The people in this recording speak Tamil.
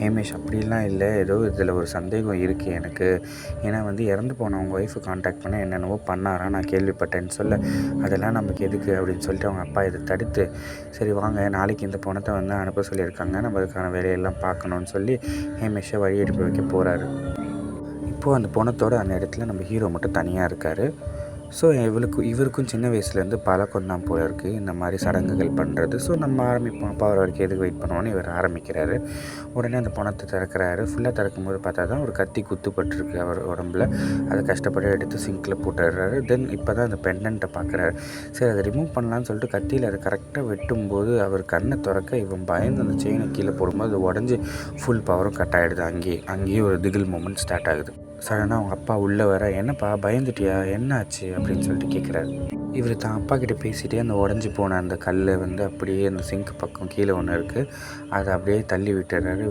ஹேமேஷ் அப்படிலாம் இல்லை. ஏதோ இதில் ஒரு சந்தேகம் இருக்குது எனக்கு. ஏன்னா வந்து இறந்து போன அவங்க ஒய்ஃபு காண்டாக்ட் பண்ண என்னென்னவோ பண்ணாரா? நான் கேள்விப்பட்டேன்னு சொல்ல அதெல்லாம் நமக்கு எதுக்கு? அப்படின்னு சொல்லிட்டு அவங்க அப்பா இதை தடுத்து சரி வாங்க நாளைக்கு இந்த பணத்தை வந்து அனுப்ப சொல்லியிருக்காங்க. நம்ம அதுக்கான வேலையெல்லாம் பார்க்கணுன்னு சொல்லி ஹேமேஷை வழி எடுப்பு வைக்க போகிறாரு இப்போது அந்த பணத்தோட அந்த இடத்துல நம்ம ஹீரோ மட்டும் தனியாக இருக்கார். ஸோ இவளுக்கு இவருக்கும் சின்ன வயசுலேருந்து பழக்கம் தான் போல இருக்குது இந்த மாதிரி சடங்குகள் பண்ணுறது ஸோ நம்ம ஆரம்பிப்போம். அப்பா அவர் வரைக்கும் எதுக்கு வெயிட் பண்ணுவோன்னு இவர் ஆரம்பிக்கிறாரு. உடனே அந்த பணத்தை திறக்கிறாரு. ஃபுல்லாக திறக்கும் போது பார்த்தா தான் ஒரு கத்தி குத்துப்பட்டிருக்கு அவர் உடம்புல. அதை கஷ்டப்பட்டு எடுத்து சிங்கில் போட்டுடுறாரு. தென் இப்போ தான் அந்த பெண்டன்ட்டை பார்க்குறாரு சரி அதை ரிமூவ் பண்ணலான்னு சொல்லிட்டு கத்தியில் அதை கரெக்டாக வெட்டும்போது அவர் கண்ணை திறக்க இவன் பயந்து அந்த செயினை கீழே போடும்போது அது உடஞ்சி ஃபுல் பவரும் கட் ஆகிடுது அங்கேயே அங்கேயே ஒரு திகில் மூமெண்ட் ஸ்டார்ட் ஆகுது. சடனாக அவங்க அப்பா உள்ளே வர என்னப்பா பயந்துட்டியா? என்ன ஆச்சு அப்படின்னு சொல்லிட்டு கேட்குறாரு இவர் தான் அப்பா கிட்ட பேசிகிட்டே அந்த உடஞ்சி போன அந்த கல் வந்து அப்படியே அந்த சிங்க் பக்கம் கீழே ஒன்று இருக்குது அதை அப்படியே தள்ளி விட்டுறாரு.